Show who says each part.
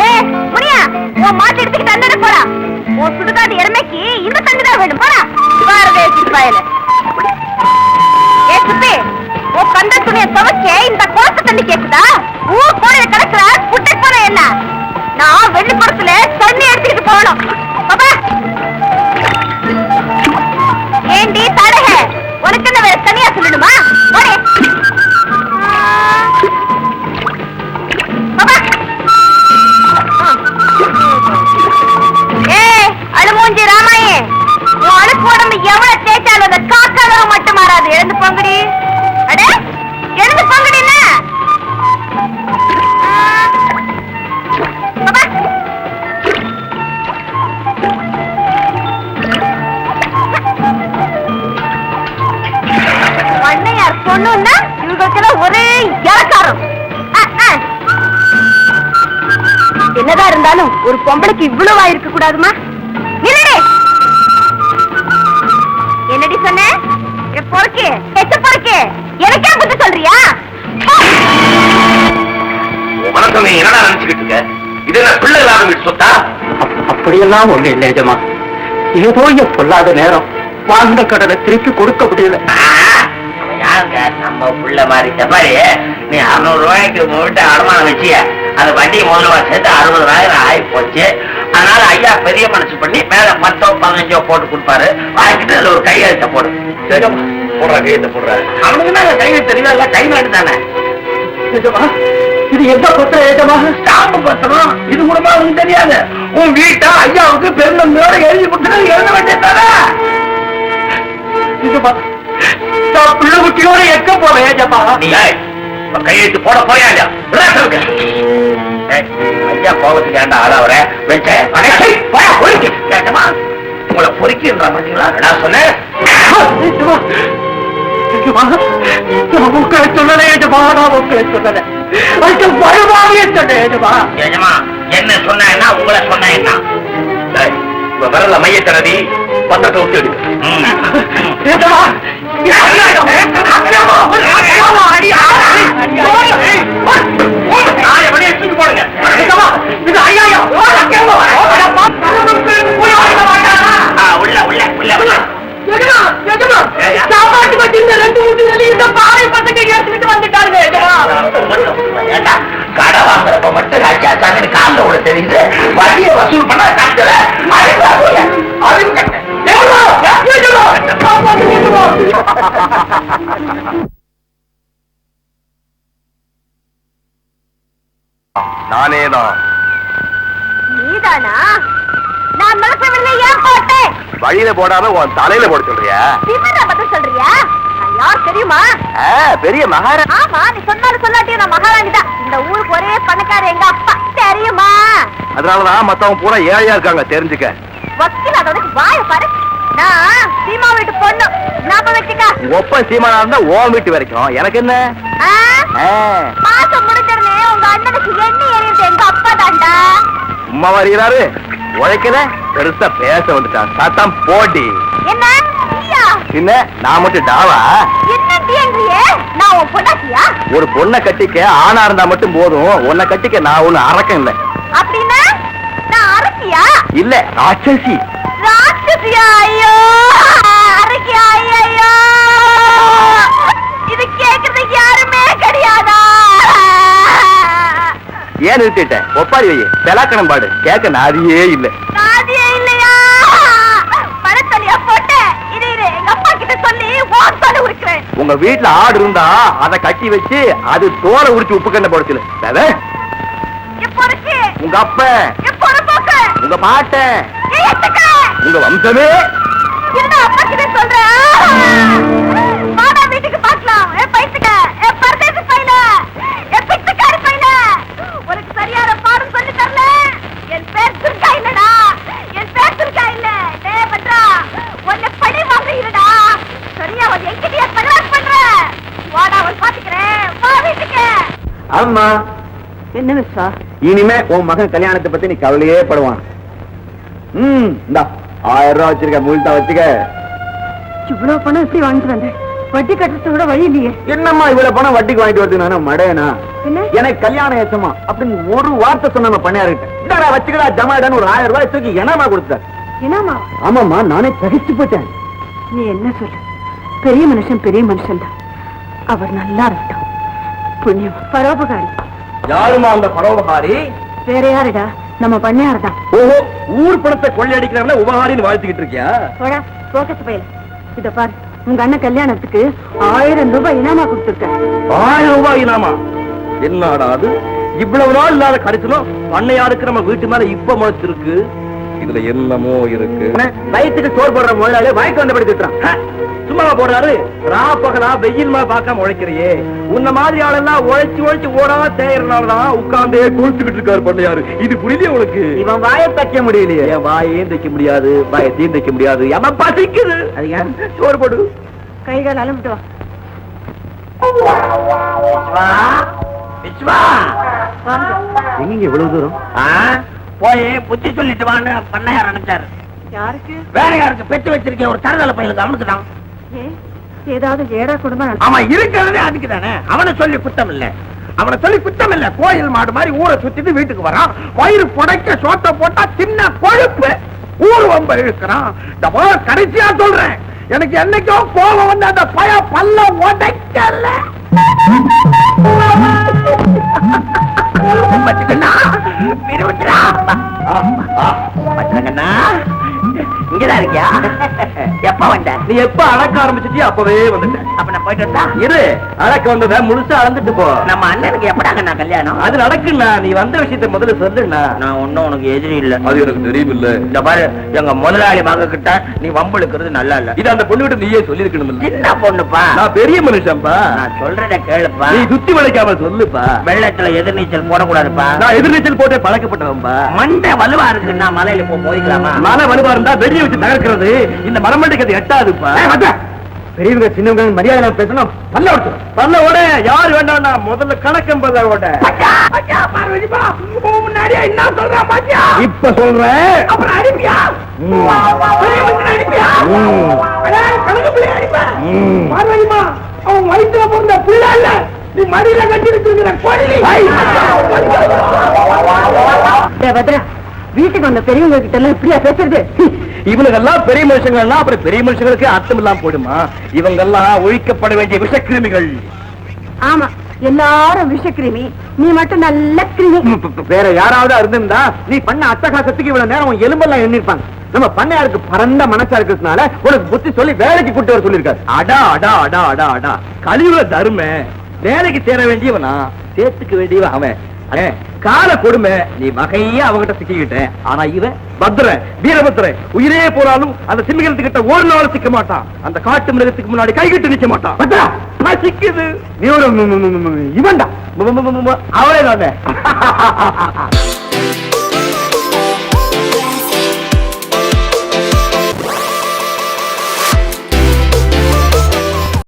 Speaker 1: டேய், உன் மாட்டை எடுத்துக்கிட்டு அந்தாண்ட போறா உன் சுடுகாட்டு எருமைக்கு இந்த தண்ணி தான் வேணும், போடா. பாரதேசி பயலே. ஏய், சுப்பி, உன் கண்ட துணியை துவைக்க இந்த குளத்து தண்ணி கேக்குதா? ஊர் கோயில கிடக்குற குட்டை போன என்ன? நான் வெள்ளிப்படத்துல தண்ணி எடுத்துக்கிட்டு போகணும். இருந்தாலும் ஒரு பொம்பளைக்கு இவ்வளவு ஆயிருக்க கூடாதுமா? என்னடி சொன்ன? பொறுக்கு எச்ச பொறுக்கு எனக்கே புத்தி சொல்றியா?
Speaker 2: நீ என்னடா நினைச்சுக்கிட்டு இருக்க? இது என்ன பிள்ளை இல்லாத வீட்டு சொத்தா?
Speaker 3: அப்படியெல்லாம் ஒண்ணு இல்லை நிஜமா ஏதோ என் பொல்லாத நேரம். வாழ்ந்த கடனை திருப்பி கொடுக்க முடியல.
Speaker 2: யாருங்க? நம்ம புள்ள மாதிரி செப்பாரி நீ அறுநூறு ரூபாய்க்கு உங்ககிட்ட அடமானம் வச்சிய? அந்த வட்டி முதல்ல சேர்த்து அறுபதாயிரம் ஆகி போச்சு. அதனால ஐயா பெரிய மனசு பண்ணி மேல பத்தோ பதினஞ்சோ போட்டு கொடுப்பாரு. வாங்கிட்டு அதுல ஒரு கையெழுத்த போடு. போடுற கையெழுத்த போடுற. அவனுக்கு என்ன கையெழுத்து தெரியும்? இல்ல கை நாடு தானே?
Speaker 3: இது எந்த பத்திர ஏஜமா
Speaker 2: ஸ்டாம்பு பத்திரம் இது கூடமா உனக்கு தெரியாது. உன் வீட்டை ஐயாவுக்கு பெருந்தன்மையோட எழுதி கொடுத்துட்டு எழுத வேண்டியதானே
Speaker 3: நிஜமா? நான் பிள்ளை குட்டியோட எக்க போறேன் ஏஜமா
Speaker 2: நீ கையெழுத்து போட போறியா ஐயா கோபத்துக்கு ஏன்டா ஆளாவற? கேட்டமா? உங்களை பொறுக்கின்ற பாத்தீங்களா? நான் சொன்னேன்.
Speaker 3: உங்களை சொல்லலை ஏஜமா நான் உங்களை சொல்லல அது பயமாவே சொன்னேன் ஏஜமா
Speaker 2: ஏஜமா, என்ன சொன்னா உங்களை சொன்னா என்ன ஏய், இப்ப பத்திரத்தை விட்டு எடுக்க
Speaker 3: சாப்பாட்டு இந்த ரெண்டு மூணு நாள் இந்த பாறை பசங்க எடுத்துக்கிட்டு வந்துட்டாருங்க
Speaker 2: ஏண்டா, கடை வாங்குறப்ப மட்டும் ராஜா சாமி காலில் விட தெரியுது. வட்டியை வசூல் பண்ண காட்டுல. அறிவு கட்ட. நானே தான்
Speaker 1: நீதானா? நான் மனசவில்லை ஏன் போட்டேன்?
Speaker 2: வழியில போடாம உன் தலையில போட சொல்றியா?
Speaker 1: திமிரா பதில் சொல்றியா? நான் யார் தெரியுமா?
Speaker 2: பெரிய மகாராஜா
Speaker 1: ஆமா நீ சொன்னாலும் சொல்லாட்டியும் நான் மகாராணி தான். இந்த ஊருக்கு ஒரே பணக்கார எங்க அப்பா. தெரியுமா?
Speaker 2: அதனாலதான் மத்தவங்க பூரா ஏழையா இருக்காங்க தெரிஞ்சுக்க.
Speaker 1: வக்கீல் அதோட வாய பாரு. நான் சீமா வீட்டு பொண்ணு. ஞாபகம் வச்சுக்க.
Speaker 2: ஒப்ப சீமானா இருந்தா ஓ வீட்டு வரைக்கும். எனக்கு என்ன?
Speaker 1: மாசம் முடிஞ்சதுனே உங்க அண்ணனுக்கு எண்ணி எறியது எங்க அப்பா தாண்டா.
Speaker 2: சும்மா வருகிறாரு உழைக்கல பெருசா பேச வந்துட்டான். சத்தம் போட்டி
Speaker 1: என்ன?
Speaker 2: நான் மட்டும் டாவா? ஒரு பொண்ணை கட்டிக்க ஆணா இருந்தா மட்டும் போதும். உன்னை கட்டிக்க நான் ஒண்ணு அரக்கம் இல்ல.
Speaker 1: அப்படின்னா நான் அரசியா
Speaker 2: இல்ல ராட்சசி.
Speaker 1: ராட்சசியா? ஐயோ! அரசியா ஐயோ இது கேக்குறதுக்கு யாருமே
Speaker 2: ஏன் நிறுத்திட்ட? ஒப்பாரி வை பெலாக்கணம் பாடு. கேட்க நாதியே இல்ல.
Speaker 1: நாதியே இல்லையா? பணத்தலியா போட்டு இரு எங்க அப்பா கிட்ட சொல்லி ஓன் தலை உரிக்கிறேன்.
Speaker 2: உங்க வீட்டுல ஆடு இருந்தா அத கட்டி வச்சு அது தோலை உரிச்சு உப்பு கண்ட போட சொல்லு அத,
Speaker 1: எப்போ இருக்கு
Speaker 2: உங்க அப்ப. உங்க
Speaker 1: எத்துக்க
Speaker 2: உங்க வம்சமே.
Speaker 1: என்ன அப்பா கிட்ட சொல்றேன் வாடா வீட்டுக்கு பார்க்கலாம் ஏ பைத்துக்க ஏ பரதேசி பையல ஏ பிச்சைக்காரி பையல உனக்கு சரியான பாடம் சொல்லி தரல என் பேர் துர்கா இல்லடா என் பேர் துர்கா இல்ல டே பத்ரா உன்னை பழி வாங்க இல்லடா சரியா அவன் எங்கிட்டயே தகராறு பண்ற வாடா அவன் பாத்துக்கிறேன் வா வீட்டுக்கு
Speaker 3: ஆமா
Speaker 1: என்ன விஸ்வா
Speaker 3: இனிமே உன் மகன் கல்யாணத்தை பத்தி நீ கவலையே படுவான். ம் இந்தா. ஆயிரம் ரூபாய் வச்சிருக்க முழுத்தா வச்சுக்க.
Speaker 1: இவ்வளவு பணம் எப்படி வாங்கிட்டு வந்தேன்? வட்டி கட்டுறது கூட வழி இல்லையே.
Speaker 3: என்னம்மா இவ்வளவு பணம் வட்டிக்கு வாங்கிட்டு வருது? நானும் மடையனா.
Speaker 1: என்ன?
Speaker 3: எனக்கு கல்யாணம் ஏசமா அப்படின்னு ஒரு வார்த்தை சொன்ன பண்ணியாருக்கிட்ட இந்தாடா வச்சுக்கடா ஜமாடான்னு ஒரு ஆயிரம் ரூபாய் தூக்கி என்னமா கொடுத்தாரு
Speaker 1: என்னமா
Speaker 3: ஆமாம்மா நானே தகிச்சு போயிட்டேன்.
Speaker 1: நீ என்ன சொல்லு? பெரிய மனுஷன் பெரிய மனுஷன் தான். அவர் நல்லா இருக்கட்டும். புண்ணியம். பரோபகாரி.
Speaker 3: யாருமா அந்த பரோபகாரி?
Speaker 1: வேற யாருடா? நம்ம பண்ணையார் தான்
Speaker 3: ஓஹோ ஊர் பணத்தை கொள்ளையடிக்கிறவன உபகாரின்னு வாழ்த்துக்கிட்டு இருக்கியா?
Speaker 1: போடா போக்கத்து பையல. இத பாரு உங்க அண்ணன் கல்யாணத்துக்கு ஆயிரம் ரூபாய் இனாமா கொடுத்துருக்க
Speaker 3: ஆயிரம் ரூபாய் இனாமா? என்னடா அது? இவ்வளவு நாள் இல்லாத கடிச்சலும் பண்ணையாருக்கு நம்ம வீட்டு மேல இப்ப முளைச்சிருக்கு. இதுல என்னமோ இருக்கு. வயிற்றுக்கு சோறு போடுற முதலாளி வாய்க்கு வந்தபடி திட்டுறான். சும்மா போடுறாரு. ரா பகலா வெயில் மேல பார்க்காம உழைக்கிறியே. உன்ன மாதிரி ஆளெல்லாம் உழைச்சு உழைச்சு ஓடா தேயறனாலதான் உட்கார்ந்தே குளிச்சுக்கிட்டு இருக்காரு பண்ணையாரு இது புரியல உனக்கு? இவன் வாயை தைக்க முடியலையே. என் வாயையும் தைக்க முடியாது வாயத்தையும் தைக்க முடியாது. எவன் பசிக்குது? சோறு போடு.
Speaker 1: கை கால் அலம்பிட்டு வா.
Speaker 3: எங்க இவ்வளவு தூரம்?
Speaker 2: போய் புத்தி சொல்லிட்டு வான்னு பண்ணையார் அனுப்பிச்சாரு.
Speaker 1: யாருக்கு?
Speaker 2: வேற யாருக்கு பெற்று வச்சிருக்கேன் ஒரு தரதல பையனுக்கு அவனுக்கு தான்
Speaker 1: ஏதாவது ஏடா குடும்பம்
Speaker 2: அவன் இருக்கிறதே அதுக்கு தானே. அவனை சொல்லி குத்தம் இல்ல. அவனை சொல்லி குத்தம் இல்ல. கோயில் மாடு மாதிரி ஊரை சுத்திட்டு வீட்டுக்கு வரான். வயிறு புடைக்க சோத்த போட்டா சின்ன கொழுப்பு. ஊர் வம்ப இழுக்கிறான். இந்த கடைசியா சொல்றேன். எனக்கு என்னைக்கோ கோபம் வந்து அந்த பய பல்ல உடைக்கல. வச்சுக்கண்ணா விரும்புறா இங்கதான் இருக்கியா? எப்ப வந்த?
Speaker 3: நீ எப்ப அளக்க ஆரம்பிச்சிட்டியோ அப்பவே வந்துட்டேன்
Speaker 2: அப்ப நான் போயிட்டு வந்தா
Speaker 3: இரு அளக்க வந்தத முழுசா அளந்துட்டு போ.
Speaker 2: நம்ம அண்ணனுக்கு எப்படாங்க நான் கல்யாணம்?
Speaker 3: அது நடக்குண்ணா நீ வந்த விஷயத்தை முதல்ல சொல்லுண்ணா.
Speaker 2: நான் ஒண்ணும் உனக்கு எதிரி இல்ல.
Speaker 3: அது எனக்கு தெரியும் இல்ல
Speaker 2: இந்த பாரு எங்க முதலாளி மக கிட்ட நீ வம்புழுக்கிறது நல்லா இல்ல.
Speaker 3: இது அந்த பொண்ணு கிட்ட நீயே சொல்லிருக்கணும்
Speaker 2: சின்ன பொண்ணுப்பா.
Speaker 3: நான் பெரிய மனுஷன்பா
Speaker 2: நான் சொல்றத கேளுப்பா.
Speaker 3: நீ சுத்தி வளைக்காம சொல்லுப்பா.
Speaker 2: வெள்ளத்துல எதிர்நீச்சல் போடக்கூடாதுப்பா.
Speaker 3: நான் எதிர்நீச்சல் போட்டே பழக்கப்பட்டவன்பா.
Speaker 2: மண்டை வலுவா இருக்கு நான் மலையில போ போய்க்கலாமா?
Speaker 3: மன வலுவா இருந்தா வெடிய வச்சு தகர்க்கிறது இந்த மரமண்டைக்கு அது எட்டாதுப்பா பெரியவங்க சின்னவங்க மரியாதை பேசணும் பல்ல ஓட்டு பல்ல ஓட யாரு வேண்டாம்னா முதல்ல கணக்கம்பத ஓட
Speaker 2: முன்னாடியே என்ன சொல்றான் பாத்தியா?
Speaker 3: இப்ப சொல்றேன்
Speaker 2: அப்புறம் அடிப்பியா? அடிப்பியா? அவன் வயித்துல பிறந்த பிள்ளை இல்ல நீ மடியில கட்டி இருக்கிற
Speaker 1: வீட்டுக்கு வந்த பெரியவங்க கிட்ட எல்லாம் இப்படியா பேசுறது
Speaker 3: இவனுங்கெல்லாம் பெரிய மனுஷங்கள்னா அப்புறம் பெரிய மனுஷங்களுக்கு அர்த்தம் இல்லாம போயிடுமா? இவங்கெல்லாம் ஒழிக்கப்பட வேண்டிய விஷக்கிருமிகள்.
Speaker 1: ஆமா எல்லாரும் விஷக்கிருமி. நீ மட்டும் நல்ல கிருமி.
Speaker 3: வேற யாராவது இருந்திருந்தா நீ பண்ண அட்டகாசத்துக்கு இவ்வளவு நேரம் எலும்பெல்லாம் எண்ணிருப்பாங்க. நம்ம பண்ணையாருக்கு பரந்த மனசா இருக்கிறதுனால உனக்கு புத்தி சொல்லி வேலைக்கு கூட்டு வர சொல்லிருக்காரு அடா அடா அடா அடா அடா. கலியுக தரும. வேலைக்கு சேர வேண்டியவனா? சேர்த்துக்க வேண்டியவன் அவன். கால கொடுமை நீ வகையா அவகிட்ட சிக்கிக்கிட்ட. ஆனா இவன் பத்ரன் வீரபத்ரன் உயிரே போனாலும் அந்த சிம்மிகரத்துக்கிட்ட ஒரு நாள் சிக்க மாட்டான். அந்த காட்டு மிருகத்துக்கு முன்னாடி கைகிட்டு நிக்க மாட்டான். பத்ரா சிக்குது நீ ஒரு இவன்டா அவளே தானே